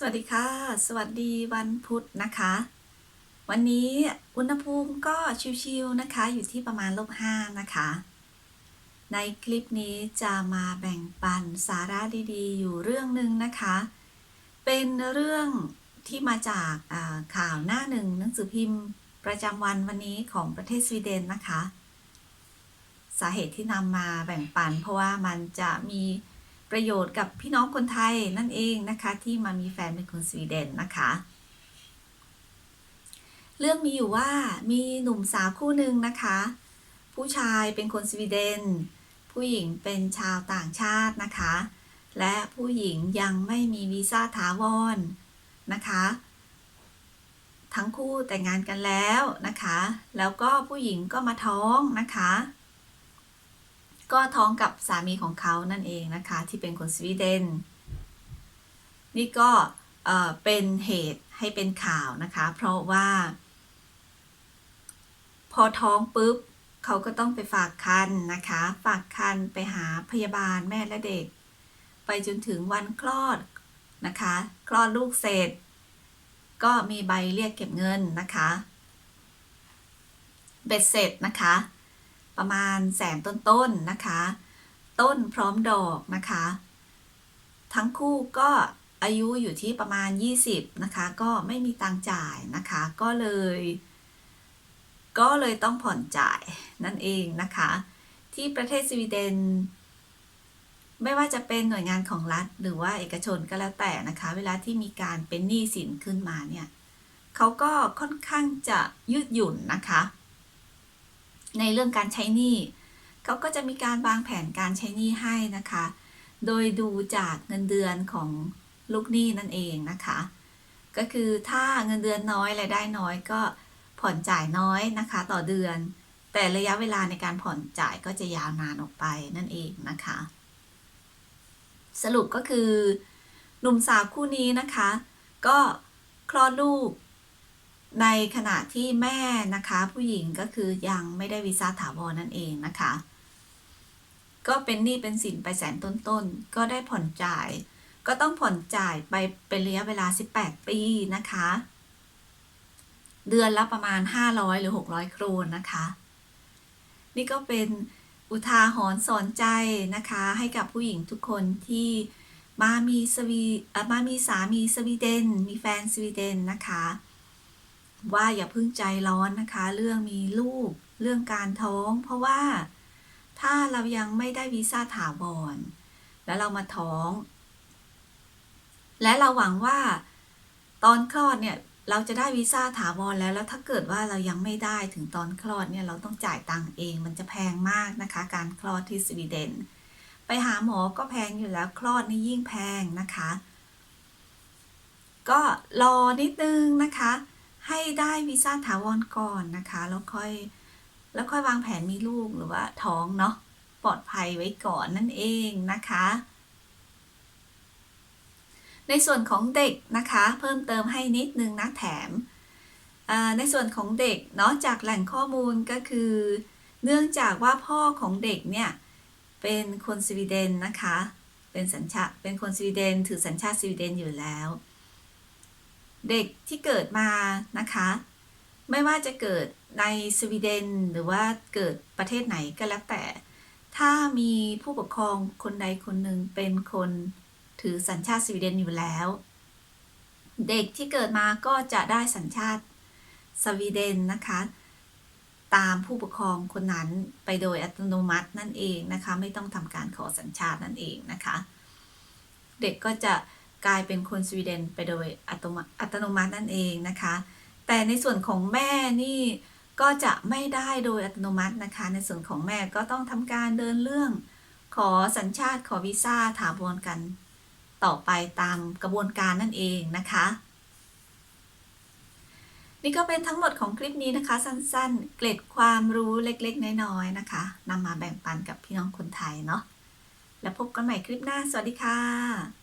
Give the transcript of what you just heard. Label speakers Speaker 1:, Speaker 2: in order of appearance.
Speaker 1: สวัสดีค่ะ สวัสดีวันพุธนะคะ วันนี้อุณหภูมิก็ชิวๆนะคะอยู่ที่ประมาณลบห้านะคะ ในคลิปนี้จะมาแบ่งปันสาระดีๆ อยู่เรื่องหนึ่งนะคะ เป็นเรื่องที่มาจากข่าวหน้าหนึ่งหนังสือพิมพ์ประจำวันวันนี้ของประเทศสวีเดนนะคะ สาเหตุที่นำมาแบ่งปันเพราะว่ามันจะมี ประโยชน์กับพี่น้องคนไทยนั่นเองนะคะที่มามีแฟนเป็นคนสวีเดนนะคะ เรื่องมีอยู่ว่ามีหนุ่มสาวคู่หนึ่งนะคะ ผู้ชายเป็นคนสวีเดน ผู้หญิงเป็นชาวต่างชาตินะคะ และผู้หญิงยังไม่มีวีซ่าถาวรนะคะ ทั้งคู่แต่งงานกันแล้วนะคะ แล้วก็ผู้หญิงก็มาท้องนะคะ ก็ท้องกับสามีของเขานั่นเองนะคะที่เป็นคนสวีเดน นี่ก็เเป็นเหตุให้เป็นข่าวนะคะ เพราะว่า พอท้องปุ๊บเขาก็ต้องไปฝากคันนะคะ ฝากคันไปหาพยาบาลแม่และเด็ก ไปจนถึงวันคลอดนะคะ คลอดลูกเสร็จ ก็มีใบเรียกเก็บเงินนะคะ เบ็ดเสร็จนะคะ ประมาณแสนต้นๆนะคะ ต้นพร้อมดอกนะคะ ทั้งคู่ก็อายุอยู่ที่ประมาณ 20 นะคะ ก็ไม่มีตังจ่ายนะคะ ก็เลย ก็เลยต้องผ่อนจ่ายนั่นเองนะคะ ที่ประเทศสวีเดน ไม่ว่าจะเป็นหน่วยงานของรัฐ หรือว่าเอกชนก็แล้วแต่นะคะ เวลาที่มีการเป็นหนี้สินขึ้นมาเนี่ยเขาก็ค่อนข้างจะยืดหยุ่นนะคะ ในเรื่องการใช้หนี้เขาก็จะมีการวางแผนการใช้หนี้ให้นะคะ โดยดูจากเงินเดือนของลูกหนี้นั่นเองนะคะ ก็คือถ้าเงินเดือนน้อยรายได้น้อยก็ผ่อนจ่ายน้อยนะคะ ต่อเดือน แต่ระยะเวลาในการผ่อนจ่ายก็จะยาวนานออกไปนั่นเองนะคะ สรุปก็คือหนุ่มสาวคู่นี้นะคะ ก็คลอดลูก ในขณะที่แม่นะคะผู้หญิงก็คือยังไม่ได้วีซ่าถาวรนั่นเองนะคะ ก็เป็นหนี้เป็นสินไปแสนต้นๆ ก็ได้ผ่อนจ่าย ก็ต้องผ่อนจ่ายไปเป็นระยะเวลา 18 ปีนะคะ เดือนละประมาณ 500 หรือ 600 โครนนะคะ นี่ก็เป็นอุทาหรณ์สอนใจนะคะ ให้กับผู้หญิงทุกคนที่มามีสวีมามีสามีสวีเดน มีแฟนสวีเดนนะคะ ว่าอย่าเพิ่งใจร้อนนะคะ เรื่องมีลูก เรื่องการท้อง เพราะว่าถ้าเรายังไม่ได้วีซ่าถาวร แล้วเรามาท้อง และเราหวังว่า ตอนคลอดเนี่ยเราจะได้วีซ่าถาวรแล้ว แล้วถ้าเกิดว่าเรายังไม่ได้ถึงตอนคลอดเนี่ยเราต้องจ่ายตังค์เอง มันจะแพงมากนะคะ การคลอดที่สวีเดน ไปหาหมอก็แพงอยู่แล้วคลอดนี่ยิ่งแพงนะคะ ก็รอนิดนึงนะคะ ให้ได้วีซ่าถาวรก่อนนะคะ แล้วค่อยแล้วค่อยวางแผนมีลูกหรือว่าท้องเนาะปลอดภัยไว้ก่อนนั่นเองนะคะ ในส่วนของเด็กนะคะ เพิ่มเติมให้นิดนึงนะแถม ในส่วนของเด็กเนาะจากแหล่งข้อมูลก็คือ เนื่องจากว่าพ่อของเด็กเนี่ย เป็นคนสวีเดนนะคะ เป็นสัญชาติเป็นคนสวีเดนถือสัญชาติสวีเดนอยู่แล้ว เด็กที่เกิดมานะคะ ไม่ว่าจะเกิดในสวีเดนหรือว่าเกิดประเทศไหนก็แล้วแต่ ถ้ามีผู้ปกครองคนใดคนหนึ่งเป็นคนถือสัญชาติสวีเดนอยู่แล้ว เด็กที่เกิดมาก็จะได้สัญชาติสวีเดนนะคะ ตามผู้ปกครองคนนั้นไปโดยอัตโนมัตินั่นเองนะคะ ไม่ต้องทำการขอสัญชาตินั่นเองนะคะ เด็กก็จะ กลายเป็นคนสวีเดนไปโดยอัตโนมัตินมัตินั่นเองนะคะ แต่ในส่วนของแม่นี่ก็จะไม่ได้โดยอัตโนมัตินะคะ ในส่วนของแม่ก็ต้องทำการเดินเรื่อง ขอสัญชาติขอวีซ่าถาวรกัน ต่อไปตามกระบวนการนั่นเองนะคะ นี่ก็เป็นทั้งหมดของคลิปนี้นะคะ สั้นๆ เกร็ดความรู้เล็กๆ น้อยๆนะคะนำมาแบ่งปันกับพี่น้องคนไทยเนาะแล้วพบกันใหม่คลิปหน้า สวัสดีค่ะ